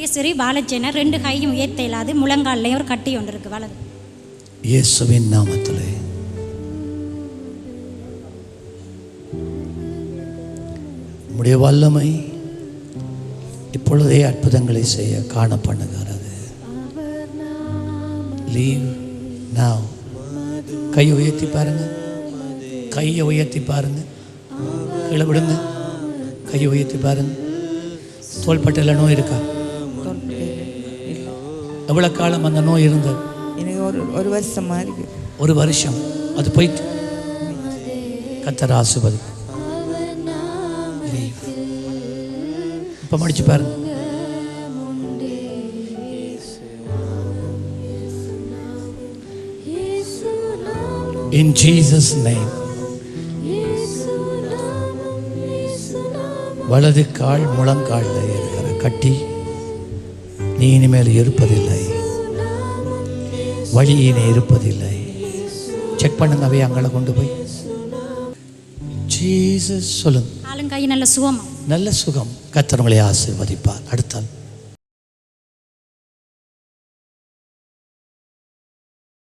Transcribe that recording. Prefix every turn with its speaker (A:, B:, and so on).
A: மகேஸ்வரி பாலச்சேனர் ரெண்டு கையும் உயர்த்த இயலாது முழங்கால்லையும் ஒரு கட்டி ஒன்று இருக்கு வலது.
B: இயேசுவின் நாமத்தில். உம்முடைய வல்லமை இப்பொழுதே அற்புதங்களை செய்ய காண பண்ணுகிறது லீவ் now. கையை உயர்த்தி பாருங்க. கையை உயர்த்தி பாருங்க. கீழே விடுங்க கையை உயர்த்தி பாருங்க. தோள்பட்டையில் நோய் இருக்கா? எவ்வளோ காலம் அந்த நோய் இருந்தது?
C: எனக்கு ஒரு ஒரு வருஷமா இருக்கு.
B: ஒரு வருஷம். அது போயிட்டு. கத்தர் ஆசுபதி இப்போ முடிச்சு பாருங்க. இன் ஜீசஸ் நேம் வலது கால் முழங்காலில் இருக்கிற கட்டி. நீ இனிமேல் இருப்பதில்லை. வழி இனி இருப்பதில்லை. செக் பண்ணுங்க அவை அங்கே கொண்டு போய். ஜீசஸ் சொல்லுங்க.
A: ஆளுங்கை நல்ல சுகமா?
B: நல்ல சுகம் கத்தர் உங்களை ஆசீர்வதிப்பார். அடுத்தால்.